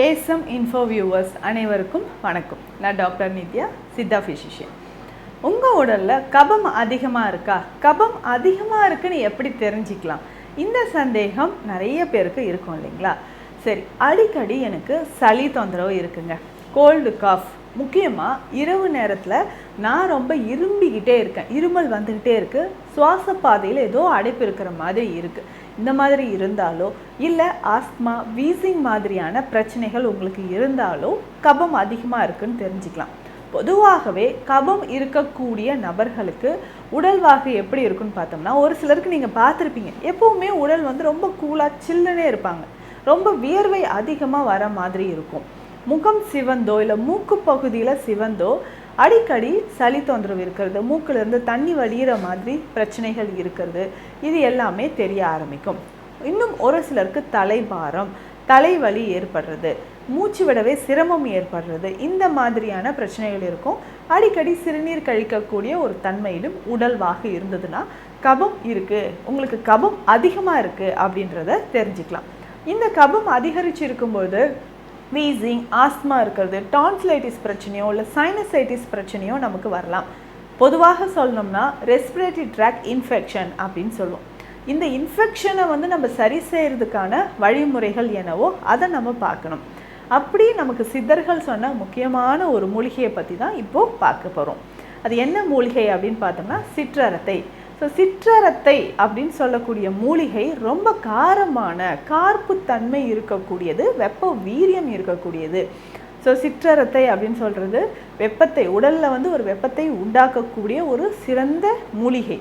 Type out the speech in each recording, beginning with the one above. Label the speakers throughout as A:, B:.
A: ASM info viewers அனைவருக்கும் வணக்கம். நான் டாக்டர் நித்யா சித்தா ஃபிசிஷியன் உங்கள் உடலில் கபம் அதிகமாக இருக்கா? கபம் அதிகமாக இருக்குன்னு எப்படி தெரிஞ்சுக்கலாம்? இந்த சந்தேகம் நிறைய பேருக்கு இருக்கும் இல்லைங்களா? சரி அடிக்கடி எனக்கு சளி தொந்தரவு இருக்குங்க. கோல்டு காஃப் முக்கியமாக இரவு நேரத்தில் நான் ரொம்ப இரும்பிக்கிட்டே இருக்கேன். இருமல் வந்துக்கிட்டே இருக்குது சுவாச பாதையில் ஏதோ அடைப்பு இருக்கிற மாதிரி இருக்குது இந்த மாதிரி இருந்தாலோ இல்லை ஆஸ்மா வீசிங் மாதிரியான பிரச்சனைகள் உங்களுக்கு இருந்தாலோ கபம் அதிகமாக இருக்குன்னு தெரிஞ்சுக்கலாம். பொதுவாகவே கபம் இருக்கக்கூடிய நபர்களுக்கு உடல் வாகு எப்படி இருக்குன்னு பார்த்தோம்னா ஒரு சிலருக்கு நீங்கள் பார்த்துருப்பீங்க எப்போவுமே உடல் வந்து ரொம்ப கூலாக சில்லுனே இருப்பாங்க. ரொம்ப வியர்வை அதிகமாக வர மாதிரி இருக்கும். முகம் சிவந்தோ இல்லை மூக்கு பகுதியில் சிவந்தோ அடிக்கடி சளி தொந்தரவு இருக்கிறது மூக்கிலிருந்து தண்ணி வடிகிற மாதிரி பிரச்சனைகள் இருக்கிறது. இது எல்லாமே தெரிய ஆரம்பிக்கும். இன்னும் ஒரு சிலருக்கு தலைபாரம் தலைவலி ஏற்படுறது மூச்சு விடவே சிரமம் ஏற்படுறது இந்த மாதிரியான பிரச்சனைகள் இருக்கும். அடிக்கடி சிறுநீர் கழிக்கக்கூடிய ஒரு தன்மையிலும் உடல்வாக இருந்ததுன்னா கபம் இருக்குது உங்களுக்கு கபம் அதிகமாக இருக்குது அப்படின்றத தெரிஞ்சுக்கலாம். இந்த கபம் அதிகரிச்சு இருக்கும்போது வீசிங் ஆஸ்மா இருக்கிறது டான்ஸ்லைட்டிஸ் பிரச்சனையோ இல்லை சைனசைட்டிஸ் பிரச்சனையோ நமக்கு வரலாம். பொதுவாக சொல்லணும்னா ரெஸ்பிரேட்டரி ட்ராக் இன்ஃபெக்ஷன் அப்படின்னு சொல்லுவோம். இந்த இன்ஃபெக்ஷனை வந்து நம்ம சரி செய்கிறதுக்கான வழிமுறைகள் என்னவோ அதை நம்ம பார்க்கணும். அப்படி நமக்கு சித்தர்கள் சொன்ன முக்கியமான ஒரு மூலிகையை பற்றி தான் இப்போது பார்க்க போகிறோம் அது என்ன மூலிகை அப்படின்னு பார்த்தோம்னா சிற்றரத்தை. ஸோ சிற்றரத்தை அப்படின்னு சொல்லக்கூடிய மூலிகை ரொம்ப காரமான கார்ப்பு தன்மை இருக்கக்கூடியது வெப்ப வீரியம் இருக்கக்கூடியது. ஸோ சிற்றரத்தை அப்படின்னு சொல்கிறது வெப்பத்தை உடலில் வந்து ஒரு வெப்பத்தை உண்டாக்கக்கூடிய ஒரு சிறந்த மூலிகை.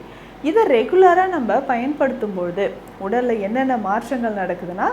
A: இதை ரெகுலராக நம்ம பயன்படுத்தும் பொழுது உடலில் என்னென்ன மாற்றங்கள் நடக்குதுன்னா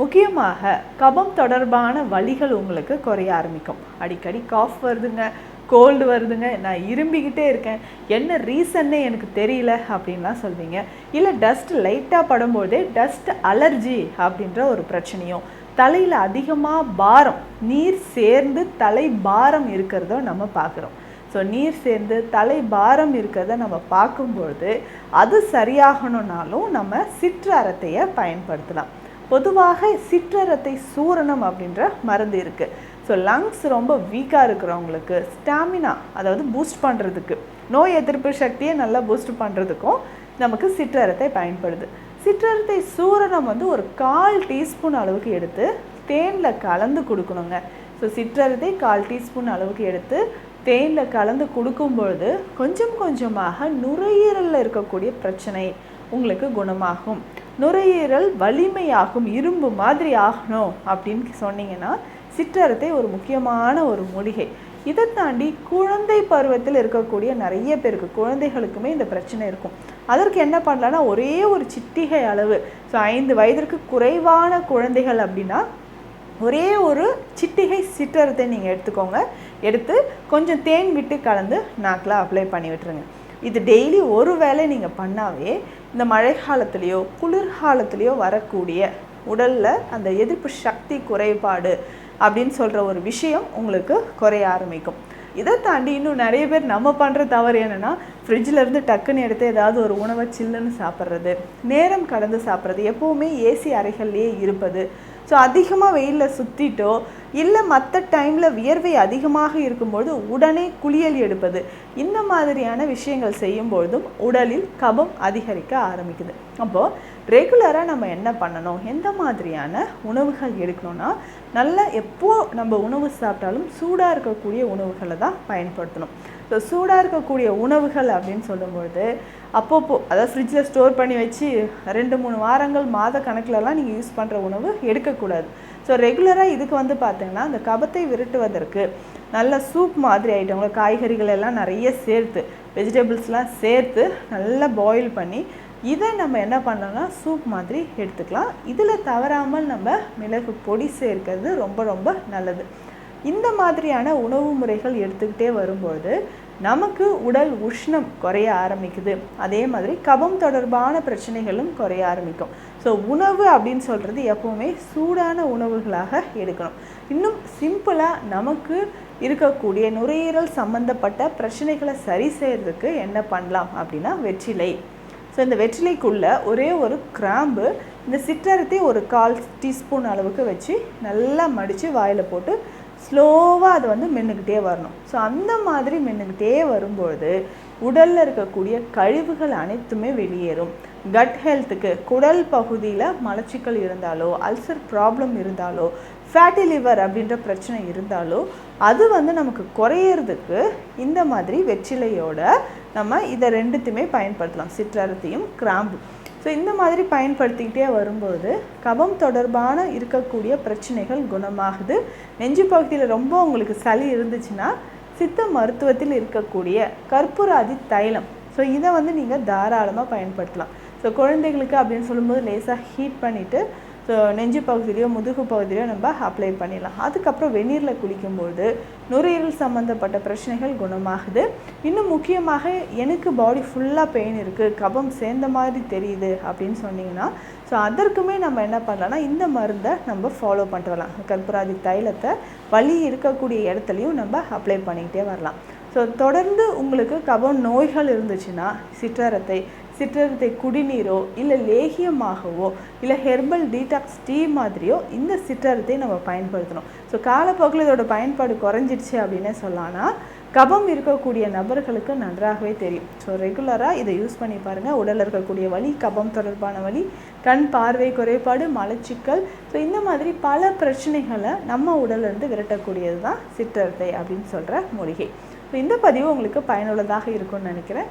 A: முக்கியமாக கபம் தொடர்பான வலிகள் உங்களுக்கு குறைய ஆரம்பிக்கும். அடிக்கடி காஃப் வருதுங்க கோல்டு வருதுங்க. நான் இரும்பிக்கிட்டே இருக்கேன். என்ன ரீசன்னே எனக்கு தெரியல அப்படின்லாம் சொல்வீங்க. இல்லை டஸ்ட் லைட்டாக படும்போதே டஸ்ட் அலர்ஜி அப்படின்ற ஒரு பிரச்சனையும். தலையில் அதிகமாக பாரம் நீர் சேர்ந்து தலை பாரம் இருக்கிறத நம்ம பார்க்குறோம். ஸோ நீர் சேர்ந்து தலை பாரம் இருக்கிறத நம்ம பார்க்கும்பொழுது அது சரியாகணும்னாலும் நம்ம சிற்றரத்தையை பயன்படுத்தலாம். பொதுவாக சிற்றரத்தை சூரணம் அப்படின்ற மருந்து இருக்குது ஸோ லங்ஸ் ரொம்ப வீக்காக இருக்கிறவங்களுக்கு ஸ்டாமினா அதாவது பூஸ்ட் பண்ணுறதுக்கு நோய் எதிர்ப்பு சக்தியை நல்லா பூஸ்ட் பண்ணுறதுக்கும் நமக்கு சிற்றரத்தை பயன்படுது. சிற்றரத்தை சூரணம் வந்து ஒரு கால் டீஸ்பூன் அளவுக்கு எடுத்து தேனில் கலந்து கொடுக்கணுங்க. ஸோ சிற்றரத்தை கால் டீஸ்பூன் அளவுக்கு எடுத்து தேனில் கலந்து கொடுக்கும் பொழுது கொஞ்சம் கொஞ்சமாக நுரையீரலில் இருக்கக்கூடிய பிரச்சனை உங்களுக்கு குணமாகும். நுரையீரல் வலிமையாகும் இரும்பு மாதிரி ஆகணும் அப்படின்னு சொன்னீங்கன்னா சிற்றரத்தை ஒரு முக்கியமான ஒரு மூலிகை. இதை தாண்டி குழந்தை பருவத்தில் இருக்கக்கூடிய நிறைய பேருக்கு குழந்தைகளுக்குமே இந்த பிரச்சனை இருக்கும். அதற்கு என்ன பண்ணலான்னா ஒரே ஒரு சிட்டிகை அளவு ஸோ ஐந்து வயதிற்கு குறைவான குழந்தைகள் அப்படின்னா ஒரே ஒரு சிட்டிகை சிற்றரத்தை நீங்கள் எடுத்துக்கோங்க. எடுத்து கொஞ்சம் தேன் விட்டு கலந்து நாக்கில் அப்ளை பண்ணி விட்டுருங்க. இது டெய்லி ஒரு வேளை நீங்கள் பண்ணாவே இந்த மழை காலத்துலேயோ குளிர்காலத்துலேயோ வரக்கூடிய உடலில் அந்த எதிர்ப்பு சக்தி குறைபாடு அப்படின்னு சொல்கிற ஒரு விஷயம் உங்களுக்கு குறைய ஆரம்பிக்கும். இதை தாண்டி இன்னும் நிறைய பேர் நம்ம பண்ணுற தவறு என்னென்னா ஃப்ரிட்ஜிலேருந்து டக்குன்னு எடுத்து ஏதாவது ஒரு உணவை சில்லுன்னு சாப்பிட்றது நேரம் கடந்து சாப்பிட்றது எப்போவுமே ஏசி அறைகள்லேயே இருப்பது. ஸோ அதிகமாக வெயிலில் சுற்றிட்டோ இல்லை மற்ற டைமில் வியர்வை அதிகமாக இருக்கும்பொழுது உடனே குளியல் எடுப்பது. இந்த மாதிரியான விஷயங்கள் செய்யும்பொழுதும் உடலில் கபம் அதிகரிக்க ஆரம்பிக்குது. அப்போது ரெகுலராக நம்ம என்ன பண்ணணும்? எந்த மாதிரியான உணவுகள் எடுக்கணும்னா நல்லா எப்போ நம்ம உணவு சாப்பிட்டாலும் சூடாக இருக்கக்கூடிய உணவுகளை தான் பயன்படுத்தணும். ஸோ சூடாக இருக்கக்கூடிய உணவுகள் அப்படின்னு சொல்லும்பொழுது அப்பப்போ அதாவது ஃப்ரிட்ஜில் ஸ்டோர் பண்ணி வச்சு ரெண்டு மூணு வாரங்கள் மாத கணக்கிலலாம் நீங்கள் யூஸ் பண்ணுற உணவு எடுக்கக்கூடாது. ஸோ ரெகுலராக இதுக்கு வந்து பார்த்தீங்கன்னா அந்த கபத்தை விரட்டுவதற்கு நல்ல சூப் மாதிரி ஐட்டங்களை காய்கறிகள் எல்லாம் நிறைய சேர்த்து வெஜிடபிள்ஸ்லாம் சேர்த்து நல்லா பாயில் பண்ணி இதை நம்ம என்ன பண்ணலாம்னா சூப் மாதிரி எடுத்துக்கலாம். இதில் தவறாமல் நம்ம மிளகு பொடி சேர்க்கிறது ரொம்ப ரொம்ப நல்லது. இந்த மாதிரியான உணவு முறைகள் எடுத்துக்கிட்டே வரும்பொழுது நமக்கு உடல் உஷ்ணம் குறைய ஆரம்பிக்குது. அதே மாதிரி கபம் தொடர்பான பிரச்சனைகளும் குறைய ஆரம்பிக்கும். ஸோ உணவு அப்படின்னு சொல்கிறது எப்போவுமே சூடான உணவுகளாக எடுக்கணும். இன்னும் சிம்பிளாக நமக்கு இருக்கக்கூடிய நுரையீரல் சம்மந்தப்பட்ட பிரச்சனைகளை சரி செய்கிறதுக்கு என்ன பண்ணலாம் அப்படின்னா வெற்றிலை. ஸோ இந்த வெற்றிலைக்குள்ளே ஒரே ஒரு கிராம்பு இந்த சிற்றரத்தை ஒரு கால் டீஸ்பூன் அளவுக்கு வச்சு நல்லா மடித்து வாயில் போட்டு ஸ்லோவாக அது வந்து மென்னுக்கிட்டே வரணும். ஸோ அந்த மாதிரி மென்னுக்கிட்டே வரும்பொழுது உடலில் இருக்கக்கூடிய கழிவுகள் அனைத்துமே வெளியேறும். கட் ஹெல்த்துக்கு குடல் பகுதியில் மலச்சிக்கல் இருந்தாலோ அல்சர் ப்ராப்ளம் இருந்தாலோ ஃபேட்டி லிவர் அப்படின்ற பிரச்சனை இருந்தாலோ அது வந்து நமக்கு குறையிறதுக்கு இந்த மாதிரி வெற்றிலையோட நம்ம இதை ரெண்டுத்தையுமே பயன்படுத்தலாம். சிற்றரத்தையும் கிராம்பு. ஸோ இந்த மாதிரி பயன்படுத்திக்கிட்டே வரும்போது கபம் தொடர்பான இருக்கக்கூடிய பிரச்சனைகள் குணமாகுது. நெஞ்சு பகுதியில் ரொம்ப உங்களுக்கு சளி இருந்துச்சுன்னா சித்த மருத்துவத்தில் இருக்கக்கூடிய கற்பூராதி தைலம். ஸோ இதை வந்து நீங்கள் தாராளமாக பயன்படுத்தலாம். ஸோ குழந்தைகளுக்கு அப்படின்னு சொல்லும்போது லேசாக ஹீட் பண்ணிவிட்டு ஸோ நெஞ்சு பகுதியிலையோ முதுகு பகுதியிலையோ நம்ம அப்ளை பண்ணிடலாம். அதுக்கப்புறம் வெந்நீரில் குளிக்கும்போது நுரையீரல் சம்மந்தப்பட்ட பிரச்சனைகள் குணமாகுது. இன்னும் முக்கியமாக எனக்கு பாடி ஃபுல்லாக பெயின் இருக்குது கபம் சேர்ந்த மாதிரி தெரியுது அப்படின்னு சொன்னீங்கன்னா ஸோ அதற்குமே நம்ம என்ன பண்ணலாம்னா இந்த மருந்தை நம்ம ஃபாலோ பண்ணிட்டு வரலாம் கற்பூராதி தைலத்தை வலி இருக்கக்கூடிய இடத்துலையும் நம்ம அப்ளை பண்ணிக்கிட்டே வரலாம். ஸோ தொடர்ந்து உங்களுக்கு கபம் நோய்கள் இருந்துச்சுன்னா சிற்றரத்தை சிற்றத்தை குடிநீரோ இல்லை லேகியமாகவோ இல்லை ஹெர்பல் டீடாக்ஸ் டீ மாதிரியோ இந்த சிற்றத்தை நம்ம பயன்படுத்தணும். ஸோ காலப்போக்கில் இதோட பயன்பாடு குறைஞ்சிடுச்சு அப்படின்னே சொல்லலாம்னா கபம் இருக்கக்கூடிய நபர்களுக்கு நன்றாகவே தெரியும். ஸோ ரெகுலராக இதை யூஸ் பண்ணி பாருங்கள் உடலில் இருக்கக்கூடிய வலி கபம் தொடர்பான வலி கண் பார்வை குறைபாடு மலச்சிக்கல். ஸோ இந்த மாதிரி பல பிரச்சனைகளை நம்ம உடலிருந்து விரட்டக்கூடியது தான் சிற்றத்தை அப்படின்னு சொல்கிற மூலிகை. ஸோ இந்த பதிவு உங்களுக்கு பயனுள்ளதாக இருக்கும்னு நினைக்கிறேன்.